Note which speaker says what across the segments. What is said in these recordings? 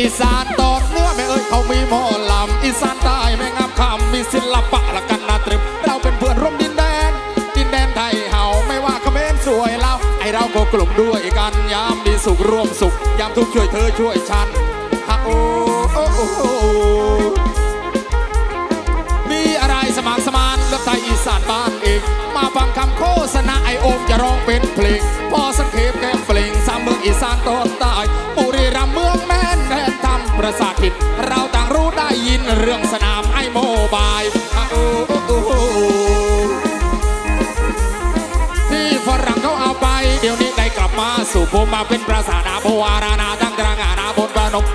Speaker 1: อีสานตอนเนื้อแม่เอ้ยเขามีหมอลำอีสานใต้แม่งามคำมีศิลปะละกันนาตรึบเราเป็นเพื่อนร่วมดินแดน ดินแดนไทยเฮาไม่ว่าเขมรสวยเราไอเราก็กลุ่มด้วยกันยามดีสุขร่วมสุขยามทุกข์ช่วยเธอช่วยฉันฮะโอ้ โอ้โอ้โอ้มีอะไรสมานสมานเลือกไทยอีสานบ้านเองมาฟังคำโฆษณาไอโอมจะร้องเป็นเพลงพอสังเขปแก้มเปล่งสามเมืองอีสานตอนใต้ปุรีรัมย์เมืองแม่นแดนทำประสาทผิดเราต่างรู้ได้ยินเรื่องสนามไอโมบายโอ้โอ้โอ้โอ้ที่ฝรั่งเขาเอาไปเดี๋ยวนี้ได้กลับมาสู่ภูมิมาเป็นปราสาทอาโบอารานาตั้งตรางานาบนบานก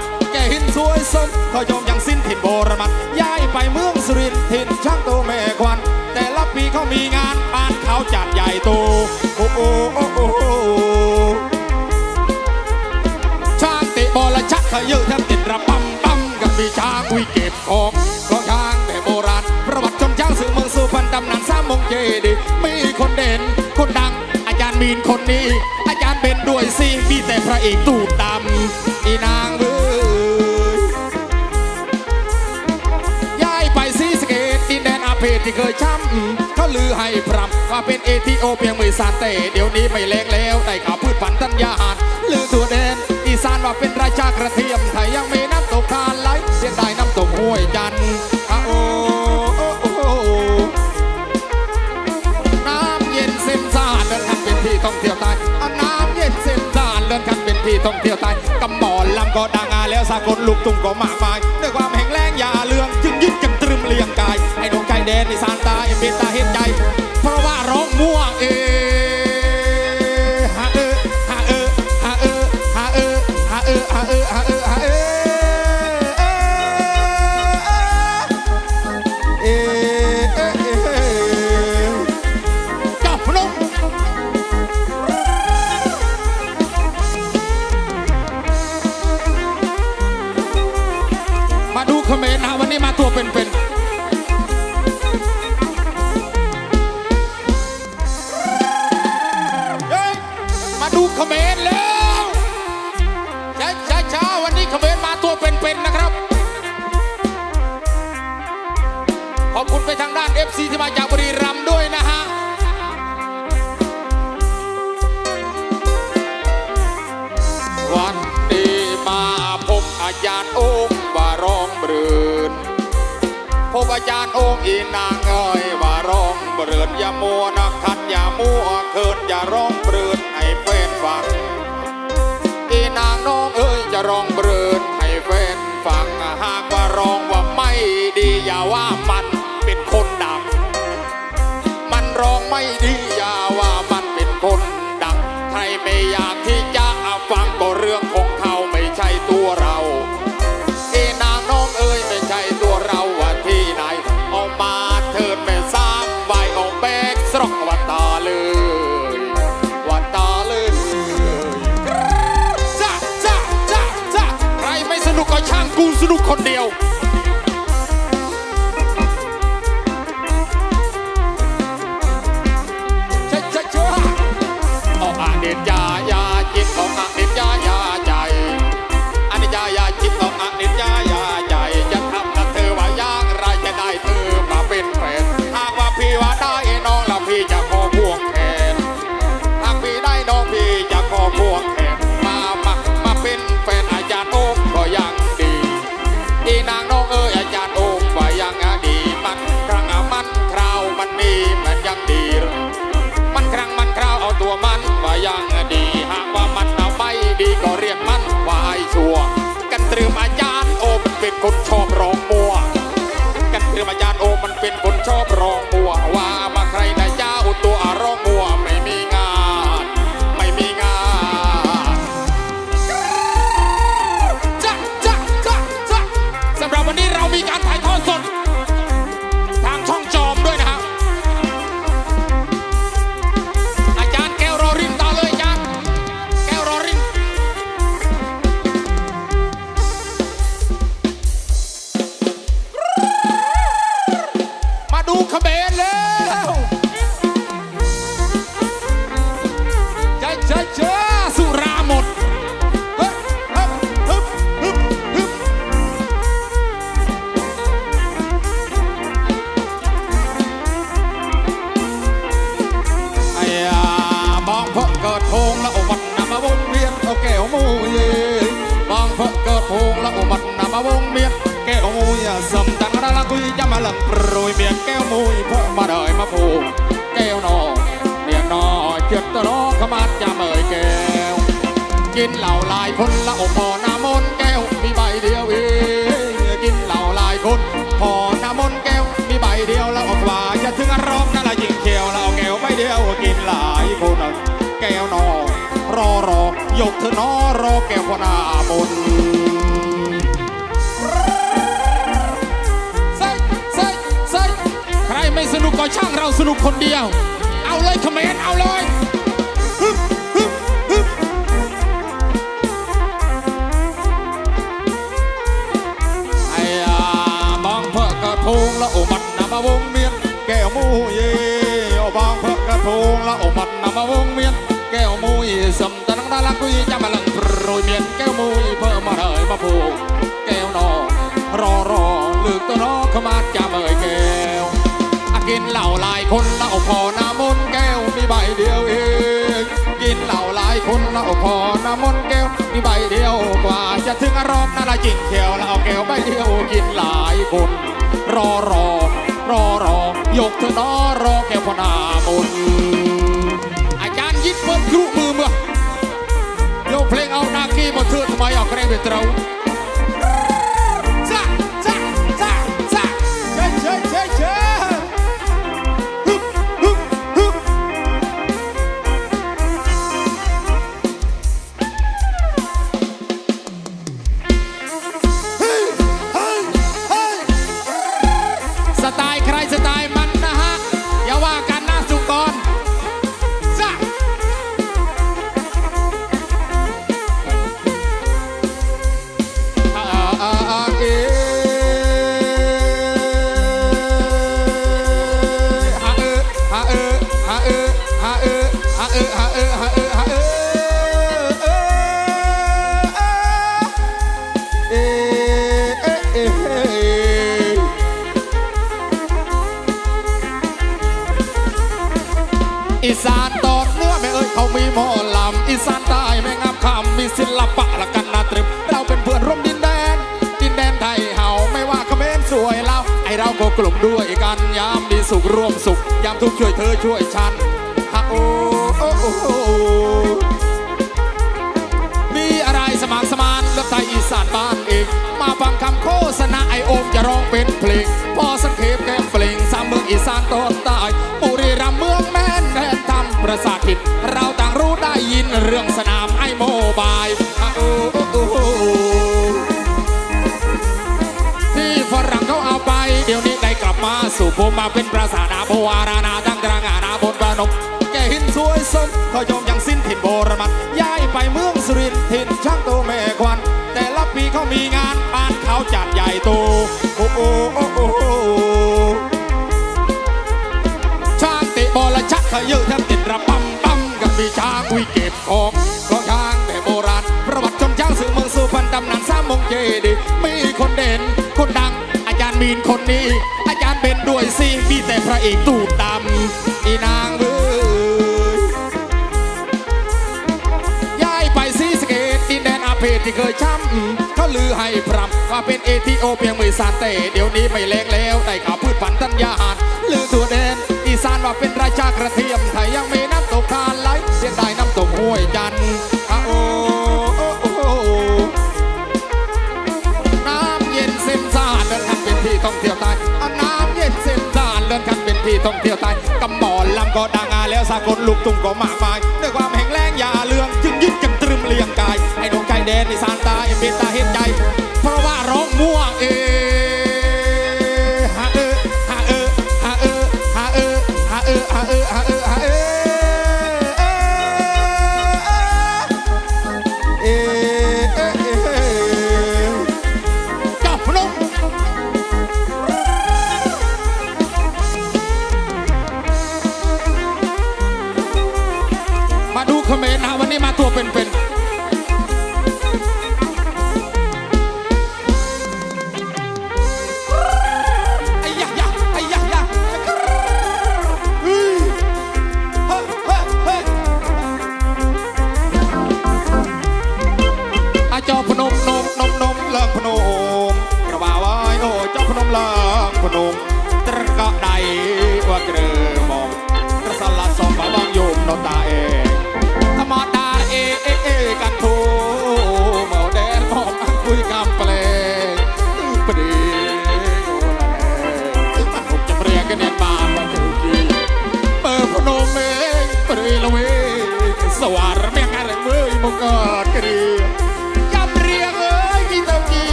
Speaker 1: แกหินสวยสมเขายอมยังสิ้นถิ่นโบราณย้ายไปเมืองสุรินทร์ถิ่นช่างโตแม่ควัน แต่ละปีเขามีงานบ้านเขาจัดใหญ่โตโอ้โอ้โอ้โอ้ช้างเตะบอละชักขยือแทบติดระบำปั๊มกับมีช้างวิเก็บของกองช้างแต่โบราณ ประวัติชนช้างสื่อเมืองสุพรรณตำนานสามมงเจดีมีคนเด่นคนดัง อาจารย์มีนคนนี้ อาจารย์เป็นด้วยสิมีแต่พระเอกตูดดำ ที่เคยช้ำเขาลือให้พรำว่าเป็นเอธิโอเปียงมือซานเตเดี๋ยวนี้ไม่แรงแล้วได้ข่าวพืชพันธุ์ธัญญาหารลือตัวแดนอีสานว่าเป็นราชากระเทียมไทยยังมีน้ำตกทานไหลเสียงได้น้ำตกห้วยจันทร์อะโอโอ้โอน้ำเย็นเส้นสานเดินคันเป็นที่ท่องเที่ยวไทยน้ำเย็นเส้นสานเดินคันเป็นที่ท่องเที่ยวไทยกำหมอนลำก็ดังอาแล้วสากลลูกตุ้งก็มากมาย มนนะวันนี้มา พบอาจารย์องค์อีนางเอ้ยว่าร้องเบรืนอย่ามัวนักขัดอย่ามัวเคินอย่าร้องเบรืนให้เฟนฟังอีนางน้องเอ้ยจะร้อง คนเดียว เป็นคนชอบร้อง ลังปรุยเมียงแก้วมุยพวกมาเดยมาผูกแก้วนอเมียงนอเจ็บตะรอขมัดจะเมยแก้ว กินเหล้าหลายคนละอกพอหน้ามนแก้วมีใบเดียวเองกินเหล้าหลายคนพอหน้ามนแก้วมีใบเดียวแล้วออกว่าจะถึงอารมณ์นั่นละยิงเขียวแล้วเอาแก้วใบเดียวกินหลายคนแก้วนอรอรอยกเธอนอรอแก้วพอหน้ามน นุกก็ช่างเราสนุกคนเดียว เอาเลยคอมเมนต์เอาเลย ล้าหลายคนละโอพอน้ามนแก้วมีใบเดียวเองกินเหล้าหลายคนเละโอพอน้ามนแก้วมีใบเดียวกว่าจะถึงอารมณ์นั่นละจิงเขียวแล้าแก้วใบเดียวกินหลายคน รอรอรอรอยกเธอนอรอแก้วพนามนอาจารย์ยิดเปิดครุมือเมื่อโยกเพลงเอานาคีมาเทือทำไมเอาแกรงไปเตรา มีหมอลำอีสานใต้แม่งามคำมีศิลปะละกันนาตรึมเราเป็นเพื่อนร่วมดินแดน ดินแดนไทยเฮาไม่ว่าเขมรสวยเราไอเราก็กลุ่มด้วยกันยามมีสุขร่วมสุขยามทุกข์ช่วยเธอช่วยฉันฮะโอ้โอ้โอ้โอมีอะไรสมานสมานเลือกไทยอีสานบ้านเองมาฟังคำโฆษณาไอโอมจะร้องเป็นเพลงพอสังเขปแก้มเปล่งสามเมืองอีสานตอนใต้ปุรีรัมเมืองแม่นแดนทำประสาทผิดเรา เรื่องสนามไอโมบายอู้ที่ฝรั่งเขาเอาไป เดี๋ยวนี้ได้กลับมาสู่ภูมิมาเป็นปราสาทอาโบอารานาตั้งตรางานาบนบานกแกหินสวยสมขายอมยังสิ้นถิ่นโบราณมันย้ายไปเมืองสุรินทร์ถิ่นช่างโตแม่ควัน แต่ละปีเขามีงานบ้านเขาจัดใหญ่โตโอ้โอ้โอ้โอ้ช้างเตะบอลและชักขยือแทบติดระบำปั๊มกับมีช้างวิก คนนี้ อาจารย์เป็นด้วยสิมีแต่พระเอกตูดดำอีนางเอ้ยย้ายไปซีสเกตดินแดนอาเพศที่เคยช้ำเขาลือให้พรำว่าเป็นเอธิโอเปียงมือซานเตเดี๋ยวนี้ไม่แรงแล้วได้ข่าวพืชพันธุ์ธัญญาหารลือตัวแดนอีสานว่าเป็นราชากระเทียมไทยยังมีน้ำ ที่ท่องเที่ยวใต้กำหมอนลำก็ดังอาแล้วสากลลูกตุ้งก็มากมายด้วยความแห่งแรงอย่าเลืองจึงยึดกันตรึมเลียงกายไอ้ดวงใจแดนในสานตาเป็นตาเห็นใจ เพราะว่าร้องมั่วเอง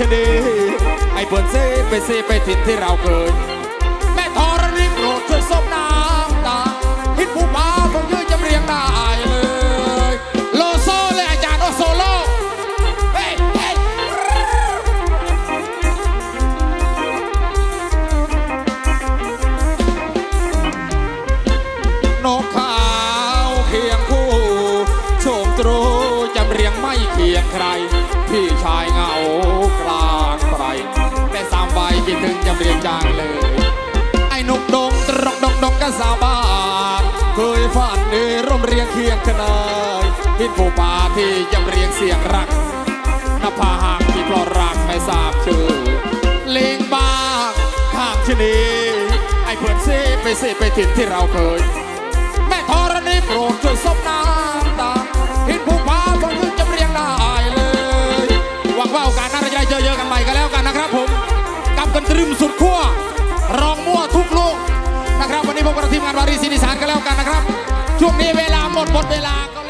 Speaker 1: ชนีไอ้เปิ่นเซไปเซไปถิ่นที่เราเคยแม่ธรณีโปรดช่วยซบน้ำตาฮิตผู้มาคงยืนจำเรียงได้เลย โลโซเลยอาจารย์โอโซโลเฮ้ยเฮ้ยนกขาวเคียงคู่โชมตรูจำเรียงไม่เคียงใคร พี่ชาย คิดถึงจำเรียงจางเลย ไอ้หนุ่มดงตรงดงดงก็สาบานเคยฝันในร่มเรียงเคียงขนานพินผู้ป่าที่จำเรียงเสียงรักนภาหากที่เพราะรักไม่ทราบชื่อเลงบ้างข้างชนีไอ้เพื่อนเซไปเซไปถิ่นที่เราเคย แม่ธรณีโปรดช่วยซบน้ำ ตรึมสุดขั้วรองมั่วทุกลูกนะครับ วันนี้พบกับทีมงานวารีศินิสานกันแล้วกันนะครับ ช่วงนี้เวลาหมดหมดเวลาก็